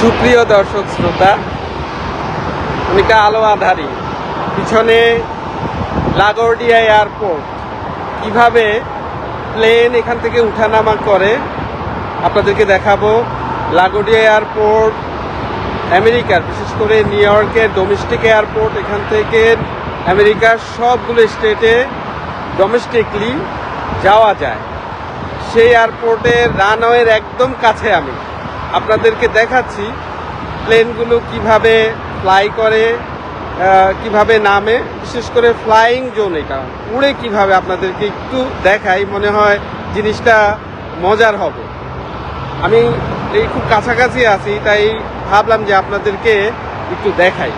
সুপ্রিয় দর্শক শ্রোতা অনেকটা আলো আধারি। পিছনে লাগোরডিয়া এয়ারপোর্ট। কীভাবে প্লেন এখান থেকে উঠানামা করে, আপনাদেরকে দেখাবো। লাগোডিয়া এয়ারপোর্ট, আমেরিকার, বিশেষ করে নিউ ইয়র্কের ডোমেস্টিক এয়ারপোর্ট, এখান থেকে আমেরিকার সবগুলো স্টেটে ডোমেস্টিকলি যাওয়া যায়। সেই এয়ারপোর্টের রানওয়ের একদম কাছে আমি। আপনাদেরকে দেখাচ্ছি প্লেনগুলো কীভাবে ফ্লাই করে কীভাবে নামে, বিশেষ করে ফ্লাইং জোন এটা। উড়ে কীভাবে আপনাদেরকে একটু দেখাই, মনে হয় জিনিসটা মজার হবে। আমি এই খুব কাছাকাছি আছি, তাই ভাবলাম যে আপনাদেরকে একটু দেখাই।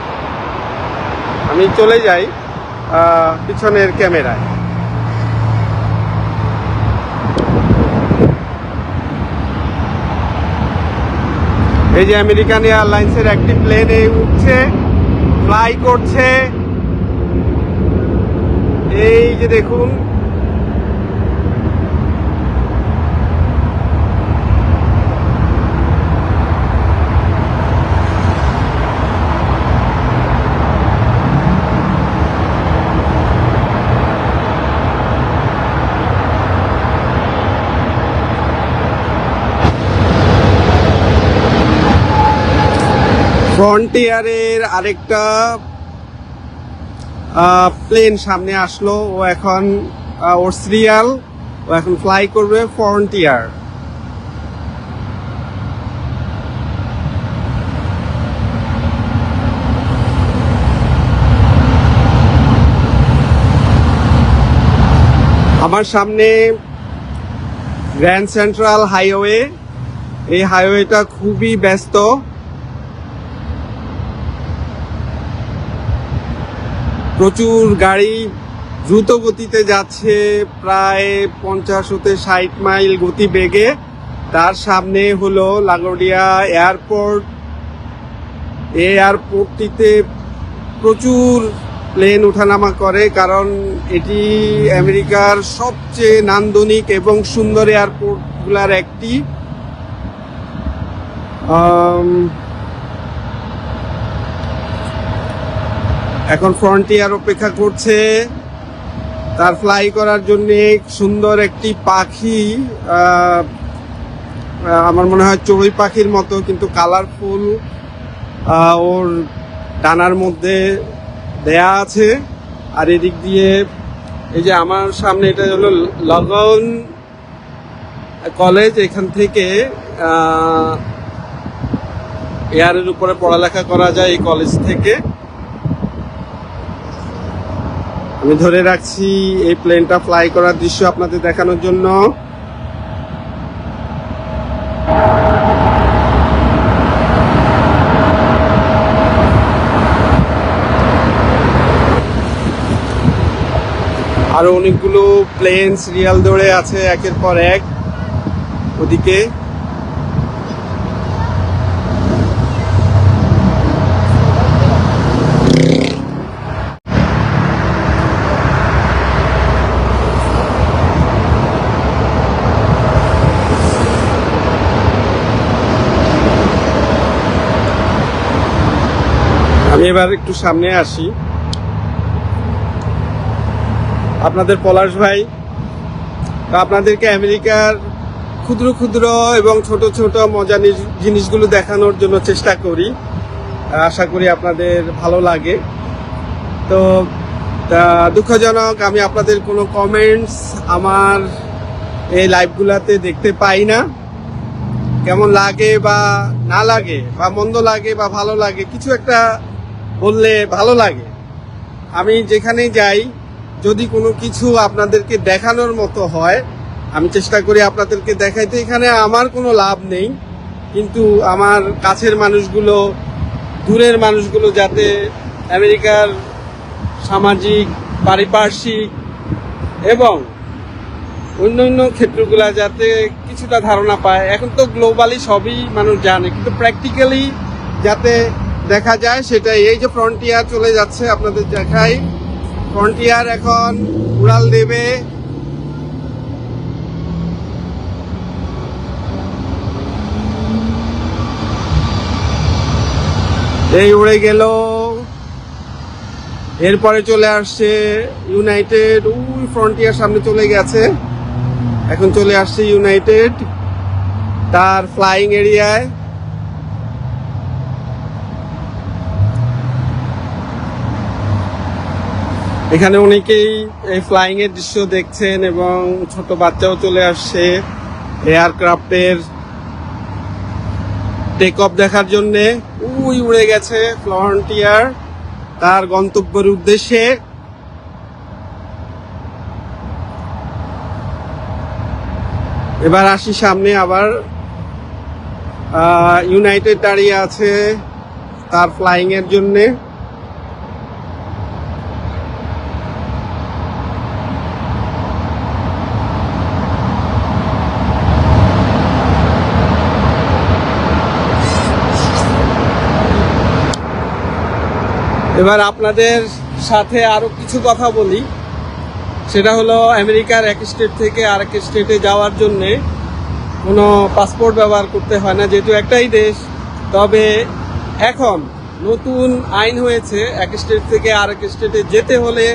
আমি চলে যাই পিছনের ক্যামেরায়। এই যে আমেরিকান এয়ারলাইন্সের একটি প্লেন প্লেনে উঠছে ফ্লাই করছে। এই যে দেখুন ফ্রন্টিয়ারের আরেকটা প্লেন সামনে আসলো। ও এখন ওর সিরিয়াল ও এখন ফ্লাই করবে ফ্রন্টিয়ার আমার সামনে গ্র্যান্ড সেন্ট্রাল হাইওয়ে এই হাইওয়েটা খুবই ব্যস্ত। প্রচুর গাড়ি দ্রুত গতিতে যাচ্ছে প্রায় পঞ্চাশ হতে ষাট মাইল গতি বেগে তার সামনে হলো লাগোডিয়া এয়ারপোর্ট। এই এয়ারপোর্টটিতে প্রচুর প্লেন ওঠানামা করে কারণ এটি আমেরিকার সবচেয়ে নান্দনিক এবং সুন্দর এয়ারপোর্টগুলার একটি এখন ফ্রন্টিয়ার অপেক্ষা করছে। তার ফ্লাই করার জন্য সুন্দর একটি পাখি আমার মনে হয় চড়ুই পাখির মতো, কিন্তু কালারফুল ওর ডানার মধ্যে দেয়া আছে। আর এদিক দিয়ে এই যে আমার সামনে এটা হলো লগন কলেজ এখান থেকে এয়ারের উপরে পড়ালেখা করা যায় এই কলেজ থেকে। আমি ধরে রাখছি, এই প্লেনটা ফ্লাই করার দৃশ্য আপনাদের দেখানোর জন্য। আরও অনেকগুলো প্লেন সিরিয়াল দৌড়ে আছে, একের পর এক। ওদিকে আমি এবার একটু সামনে আসি। আপনাদের পলাশ ভাই আপনাদেরকে আমেরিকার ক্ষুদ্র ক্ষুদ্র এবং ছোট ছোট মজা জিনিসগুলো দেখানোর জন্য চেষ্টা করি। আশা করি আপনাদের ভালো লাগে। তো দুঃখজনক, আমি আপনাদের কোনো কমেন্টস আমার এই লাইভগুলাতে দেখতে পাই না। কেমন লাগে বা না লাগে, বা মন্দ লাগে বা ভালো লাগে, কিছু একটা বললে ভালো লাগে। আমি যেখানেই যাই, যদি কোনো কিছু আপনাদেরকে দেখানোর মতো হয়, আমি চেষ্টা করি আপনাদেরকে দেখাইতে। এখানে আমার কোনো লাভ নেই, কিন্তু আমার কাছের মানুষগুলো, দূরের মানুষগুলো যাতে আমেরিকার সামাজিক, পারিপার্শ্বিক এবং অন্য অন্য ক্ষেত্রগুলো যাতে কিছুটা ধারণা পায়। এখন তো গ্লোবালি সবই মানুষ জানে, কিন্তু প্র্যাকটিক্যালি যাতে দেখা যায়, সেটাই। এই যে ফ্রন্টিয়ার চলে যাচ্ছে আপনাদের দেখাই। ফ্রন্টিয়ার এখন উড়াল দেবে। এই উড়ে গেল। এরপরে চলে আসছে ইউনাইটেড ওই ফ্রন্টিয়ার সামনে চলে গেছে। এখন চলে আসছে ইউনাইটেড তার ফ্লাইং এরিয়ায় এখানে অনেকেই এই ফ্লাইং এর দৃশ্য দেখছেন এবং ছোট বাচ্চাও চলে আসছে এয়ারক্রাফটের টেক অফ দেখার জন্য। উই, উড়ে গেছে ফ্লন্টিয়ার তার গন্তব্যের উদ্দেশ্যে। এবার আসি সামনে আবার। ইউনাইটেড দাঁড়িয়ে আছে তার ফ্লাইং এর জন্যে। এবার আপনাদের সাথে আরও কিছু কথা বলি। সেটা হলো আমেরিকার এক স্টেট থেকে আরেক স্টেটে যাওয়ার জন্য কোনো পাসপোর্ট ব্যবহার করতে হয় না, যেহেতু একটাই দেশ। তবে এখন নতুন আইন হয়েছে, এক স্টেট থেকে আরেক স্টেটে যেতে হলে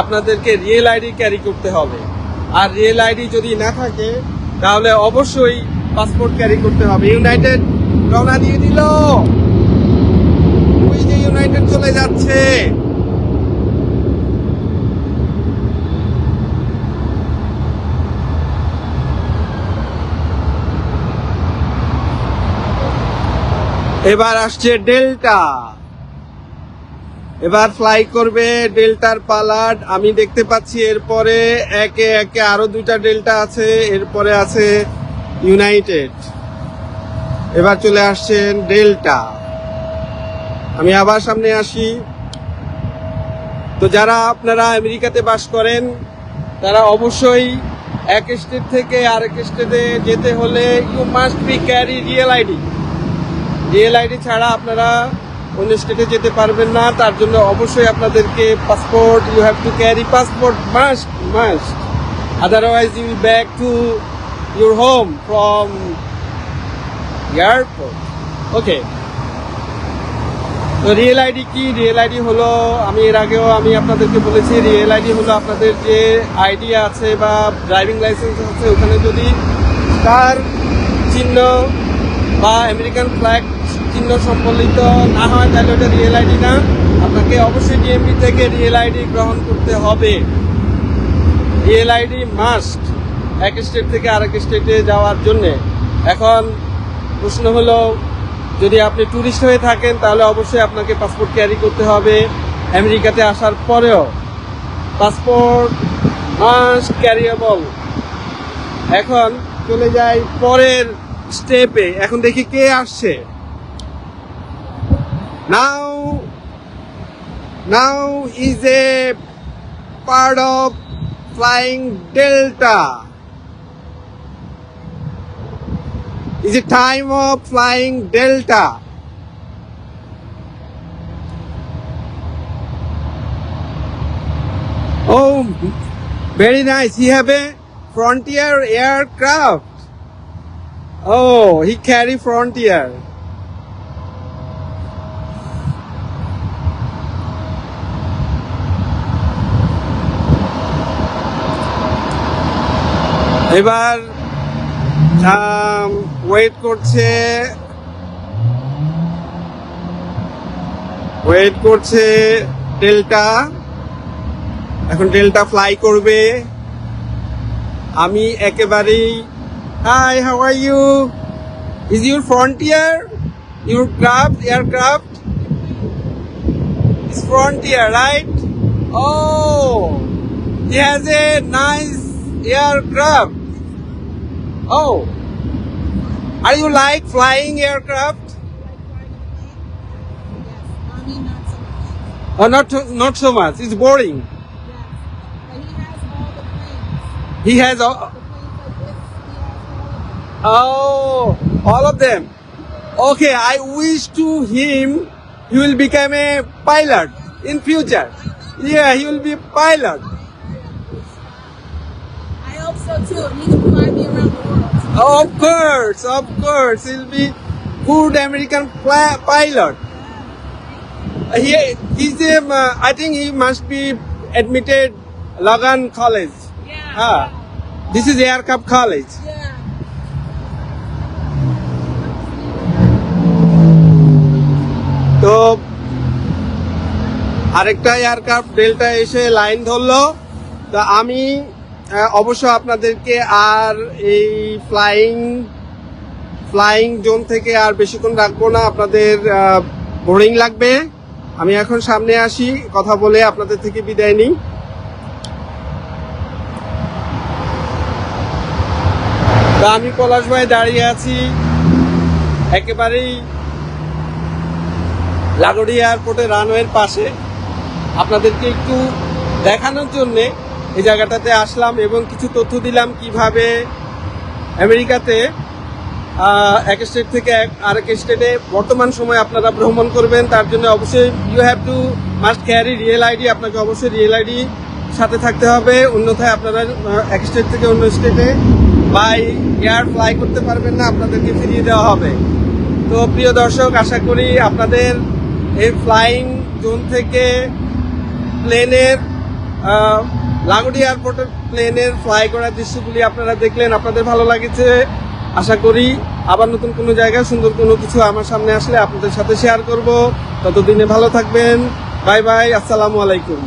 আপনাদেরকে রিয়েল আইডি ক্যারি করতে হবে। আর রিয়েল আইডি যদি না থাকে, তাহলে অবশ্যই পাসপোর্ট ক্যারি করতে হবে। ইউনাইটেড রওনা দিয়ে দিল। যাচ্ছে এবার আসছে ডেল্টা। এবার ফ্লাই করবে ডেল্টার পালাড। আমি দেখতে পাচ্ছি এরপরে একে একে আরও দুইটা ডেল্টা আছে, এরপরে আছে ইউনাইটেড। এবার চলে আসছেন ডেল্টা। আমি আবার সামনে আসি। তো যারা আপনারা আমেরিকাতে বাস করেন, তারা অবশ্যই এক স্টেট থেকে আরেক স্টেটে যেতে হলে you must be carry real ID real ID ছাড়া আপনারা অন্য স্টেটে যেতে পারবেন না, তার জন্য অবশ্যই আপনাদেরকে passport you have to carry passport must must otherwise you back to your home from airport okay real ID কি? রিয়েল আইডি হলো, আমি এর আগেও আমি আপনাদেরকে বলেছি রিয়েল আইডি হলো আপনাদের যে আইডি আছে বা ড্রাইভিং লাইসেন্স আছে, ওখানে যদি তার চিহ্ন বা আমেরিকান ফ্ল্যাগ চিহ্ন সম্বলিত না হয়, তাহলে ওটা রিয়েল আইডি না। আপনাকে অবশ্যই ডিএমবি থেকে রিয়েল আইডি গ্রহণ করতে হবে। রিয়েল আইডি মাস্ট এক স্টেট থেকে আরেক স্টেটে যাওয়ার জন্যে। এখন প্রশ্ন হলো যদি আপনি ট্যুরিস্ট হয়ে থাকেন, তাহলে অবশ্যই আপনাকে পাসপোর্ট ক্যারি করতে হবে। আমেরিকাতে আসার পরেও পাসপোর্ট মাস্ট ক্যারিয়েবল এখন চলে যাই পরের স্টেপে এখন দেখি কে আসছে। Now now is a part of flying Delta is a time of flying Delta. Oh, very nice. He have a Frontier aircraft. Oh, he carry Frontier. এবার ওয়েট করছে। ওয়েট করছে ডেল্টা এখন ডেল্টা ফ্লাই করবে। আমি একেবারেই hi how are you is your Frontier your craft aircraft is Frontier right oh he has a nice aircraft Oh, are you like flying aircraft? Yes, mommy, not so much. Or not not so much. It's boring. Yes, but he has all the planes. He has all, The planes like this, he has all of them. oh all of them. Okay, I wish to him he will become a pilot in future. Yeah, he will be a pilot. I hope so too. He can fly me around the. Of course, of course, he'll be good American pilot. he he's um, uh, I think he must be admitted Logan College. Yeah. Ah, this is Air Cup College. Yeah. তো আরেকটা aircraft delta এসে line ধরলো তো আমি অবশ্য আপনাদেরকে আর এই flying flying zone থেকে আর বেশিক্ষণ রাখব না। আপনাদের বোরিং লাগবে। আমি এখন সামনে আসি, কথা বলে আপনাদের থেকে বিদায় নিই। আমি পলাশ ভাই দাঁড়িয়ে আছি। একেবারেই লাগোড়ি এয়ারপোর্টে রানওয়ের পাশে। আপনাদেরকে একটু দেখানোর জন্যে এই জায়গাটাতে আসলাম এবং কিছু তথ্য দিলাম কীভাবে আমেরিকাতে এক স্টেট থেকে আরেক স্টেটে বর্তমান সময় আপনারা ভ্রমণ করবেন, তার জন্য অবশ্যই you have to must carry real ID আপনাকে অবশ্যই রিয়েল আইডি সাথে থাকতে হবে। অন্যথায় আপনারা এক স্টেট থেকে অন্য স্টেটে বাই এয়ার ফ্লাই করতে পারবেন না, আপনাদেরকে ফিরিয়ে দেওয়া হবে। তো প্রিয় দর্শক, আশা করি আপনাদের এই ফ্লাইং জোন থেকে প্লেনের লাগোডি এয়ারপোর্টের প্লেনের ফ্লাই করার দৃশ্যগুলি আপনারা দেখলেন, আপনাদের ভালো লাগেছে? আশা করি আবার নতুন কোনো জায়গায় সুন্দর কোনো কিছু আমার সামনে আসলে আপনাদের সাথে শেয়ার করব। ততদিনে ভালো থাকবেন। বাই বাই আসসালামু আলাইকুম।